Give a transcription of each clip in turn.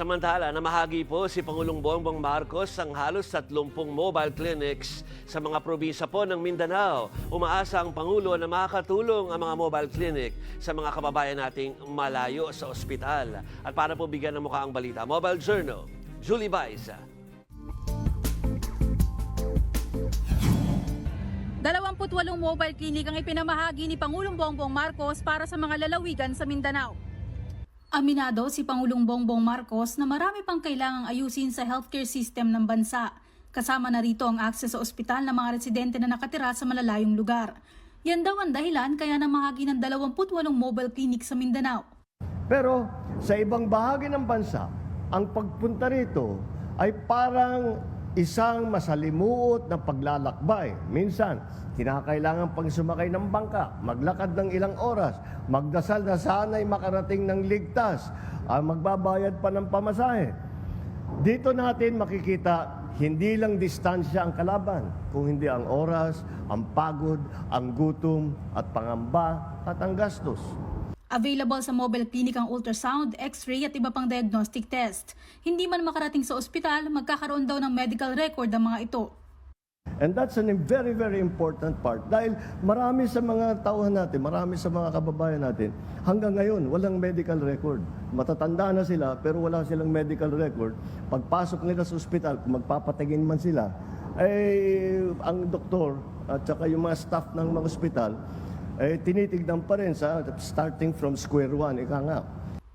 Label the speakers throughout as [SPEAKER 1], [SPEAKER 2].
[SPEAKER 1] Samantala, namahagi po si Pangulong Bongbong Marcos ang halos 30 mobile clinics sa mga probinsya po ng Mindanao. Umaasa ang Pangulo na makakatulong ang mga mobile clinic sa mga kababayan nating malayo sa ospital. At para po bigyan ng mukha ang balita, Mobile Journal, Julie Baisa.
[SPEAKER 2] 28 mobile clinic ang ipinamahagi ni Pangulong Bongbong Marcos para sa mga lalawigan sa Mindanao. Aminado si Pangulong Bongbong Marcos na marami pang kailangang ayusin sa healthcare system ng bansa. Kasama na rito ang akses sa ospital ng mga residente na nakatira sa malalayong lugar. Yan daw ang dahilan kaya namahagi ng 28 mobile clinic sa Mindanao.
[SPEAKER 3] Pero sa ibang bahagi ng bansa, ang pagpunta rito ay parang isang masalimuot na paglalakbay. Minsan, kinakailangan pang sumakay ng bangka, maglakad ng ilang oras, magdasal na sana'y makarating ng ligtas, ah, magbabayad pa ng pamasahe. Dito natin makikita, hindi lang distansya ang kalaban, kung hindi ang oras, ang pagod, ang gutom, at pangamba, at ang gastos.
[SPEAKER 2] Available sa mobile clinic ang ultrasound, x-ray at iba pang diagnostic test. Hindi man makarating sa ospital, magkakaroon daw ng medical record ang mga ito.
[SPEAKER 3] And that's a very, very important part. Dahil marami sa mga tauhan natin, marami sa mga kababayan natin, hanggang ngayon, walang medical record. Matatanda na sila, pero wala silang medical record. Pagpasok nila sa ospital, kung magpapatingin man sila, eh, ang doktor at saka yung mga staff ng mga ospital, eh, tinitignan pa rin sa starting from square one, ika nga.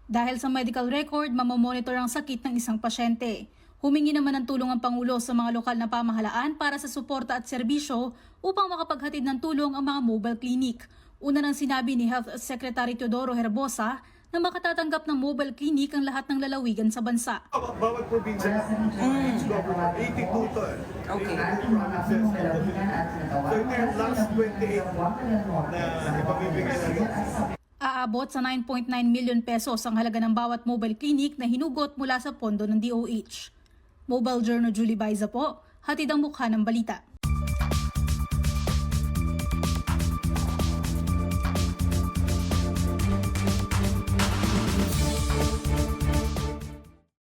[SPEAKER 2] Dahil sa medical record, mamamonitor ang sakit ng isang pasyente. Humingi naman ng tulong ang Pangulo sa mga lokal na pamahalaan para sa suporta at serbisyo upang makapaghatid ng tulong ang mga mobile clinic. Una nang sinabi ni Health Secretary Teodoro Herbosa na makatatanggap ng mobile clinic ang lahat ng lalawigan sa bansa.
[SPEAKER 4] Baw- Bawat probinsya, government, 82 to eh.
[SPEAKER 5] Okay.
[SPEAKER 4] 82 provinces. So ito yung last 28 na ipamibigay na rin.
[SPEAKER 2] Aabot sa 9.9 million pesos ang halaga ng bawat mobile clinic na hinugot mula sa pondo ng DOH. Mobile Journal Julie Baiza po, hatid ang mukha ng balita.